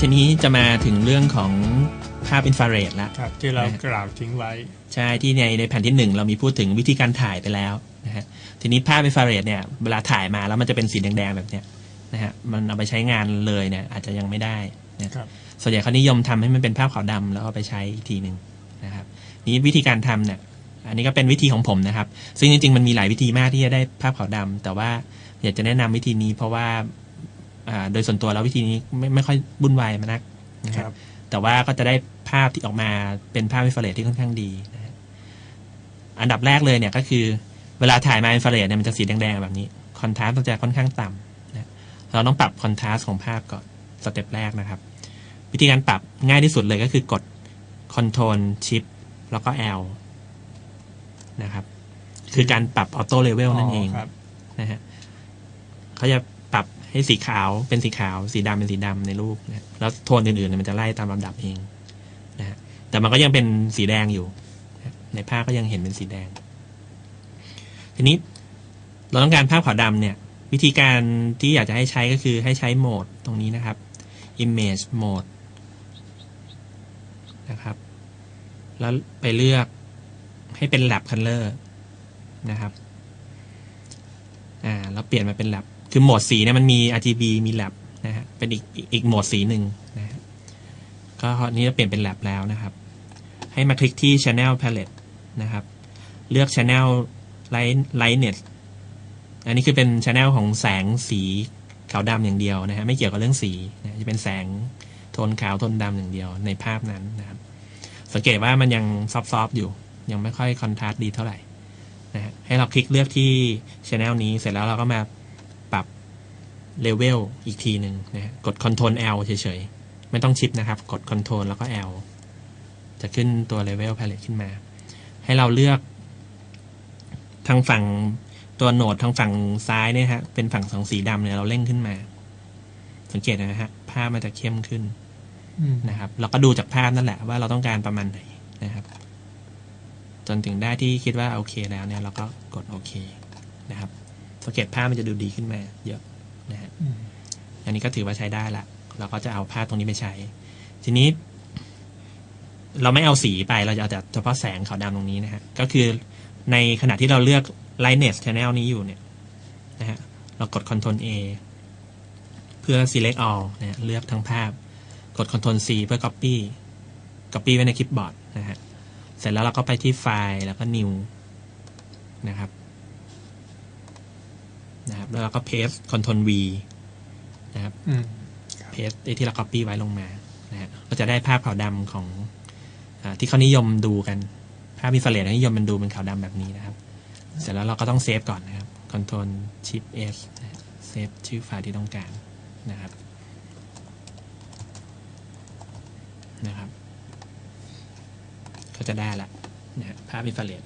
ทีนี้จะมาถึงเรื่องของภาพอินฟราเรดละครับที่เรานะฮะกล่าวทิ้งไว้ ใช่ที่ในในแผ่นที่หนึ่งเรามีพูดถึงวิธีการถ่ายไปแล้วนะฮะทีนี้ภาพอินฟราเรดเนี่ยเวลาถ่ายมาแล้วมันจะเป็นสีแดงๆแบบเนี้ยนะฮะมันเอาไปใช้งานเลยเนี่ยอาจจะยังไม่ได้นะครับส่วนใหญ่เขานิยมทำให้มันเป็นภาพขาวดำแล้วเอาไปใช้อีกทีหนึ่งนะครับนี้วิธีการทำเนี่ยอันนี้ก็เป็นวิธีของผมนะครับ ซึ่งจริงๆมันมีหลายวิธีมากที่จะได้ภาพขาวดำแต่ว่าอยากจะแนะนำวิธีนี้เพราะว่าอ่า โดยส่วนตัวแล้ววิธีนี้ไม่ไม่ค่อยวุ่นวายมานักนะคครัรับบแต่ว่าก็จะได้ภาพที่ออกมาเป็นภาพอินฟราเรดที่ค่อนข้างดีนะฮะอันดับแรกเลยเนี่ยก็คือเวลาถ่ายมาอินฟราเรดเนี่ยมันจะสีแดงๆแบบนี้คอนทราสต์มันจะค่อนข้างต่ำนะเราต้องปรับคอนทราสต์ของภาพก่อนสเต็ปแรกนะครับ วิธีการปรับง่ายที่สุดเลยก็คือกด Ctrl Shift แล้วก็ L นะครับ คือการปรับออโต้เลเวลนั่นเองครับนะฮะเขาจะปรับ ให้สีขาวเป็นสีขาว สีดำเป็นสีดำในรูปนะแล้วโทนอื่นๆมันจะไล่ตามลำดับเองนะแต่มันก็ยังเป็นสีแดงอยู่นะในภาพก็ยังเห็นเป็นสีแดง ทีนี้เราต้องการภาพขาวดำเนี่ย วิธีการที่อยากจะให้ใช้ก็คือให้ใช้โหมดตรงนี้นะครับ image mode นะครับ แล้วไปเลือกให้เป็น lab color นะครับ อ่า แล้วเปลี่ยนมาเป็น lab คือโหมดสีเนี่ยมันมี RGB มี lab นะฮะเป็นอีกอีกโหมดสีหนึ่งนะฮะก็อันนี้จะเปลี่ยนเป็น lab แล้วนะครับ ให้มาคลิกที่ channel palette นะครับ เลือก channel light lightness อันนี้คือเป็น channel ของแสงสีขาวดำอย่างเดียวนะฮะไม่เกี่ยวกับเรื่องสีนะจะเป็นแสงโทนขาวโทนดำอย่างเดียวในภาพนั้นนะครับ สังเกตว่ามันยังซอฟๆอยู่ ยังไม่ค่อยคอนทราสต์ดีเท่าไหร่นะฮะให้เราคลิกเลือกที่ channel นี้เสร็จแล้วเราก็มา เลเวลอีกทีหนึ่งนะฮะกด Ctrl L เฉยๆ ไม่ต้องชิปนะครับ กด Ctrl แล้วก็ L จะขึ้นตัว Level Palette ขึ้นมา ให้เราเลือกทางฝั่งตัวโหนดทางฝั่งซ้ายเนี่ยฮะ เป็นฝั่งของสีดำเนี่ยเราเร่งขึ้นมา สังเกตนะฮะ ภาพมันจะเข้มขึ้นอืมนะครับ เราก็ดูจากภาพนั่นแหละว่าเราต้องการประมาณไหนนะครับ จนถึงได้ที่คิดว่าโอเคแล้วเนี่ย เราก็กดโอเคนะครับสังเกตภาพมันจะดูดีขึ้นมาเยอะ นะฮะอืมอันนี้ก็ถือว่าใช้ได้ละเราก็จะเอาภาพตรงนี้ไปใช้ ทีนี้ เราไม่เอาสีไปเราจะเอาแต่เฉพาะแสงขาวดำตรงนี้นะฮะก็คือในขณะที่เราเลือก lightness channel นี้อยู่เนี่ยนะฮะเรากด Ctrl A เพื่อ select all นะฮะเลือกทั้งภาพ กด Ctrl C เพื่อ copy copy ไว้ในคลิปบอร์ดนะฮะเสร็จแล้วเราก็ไปที่ไฟล์แล้วก็ new นะครับ นะครับแล้วเราก็ paste Ctrl V นะครับอืม paste ไอ้ที่เรา copy ไว้ลงมานะฮะก็จะได้ภาพขาวดำของอาที่เขานิยมดูกัน ภาพอินฟราเรดนิยมมันดูเป็นขาวดำแบบนี้นะครับ เสร็จแล้วเราก็ต้องเซฟก่อนนะครับ Ctrl Shift S เซฟชื่อไฟล์ที่ต้องการนะครับนะครับ ก็จะได้ละนะฮะภาพอินฟราเรด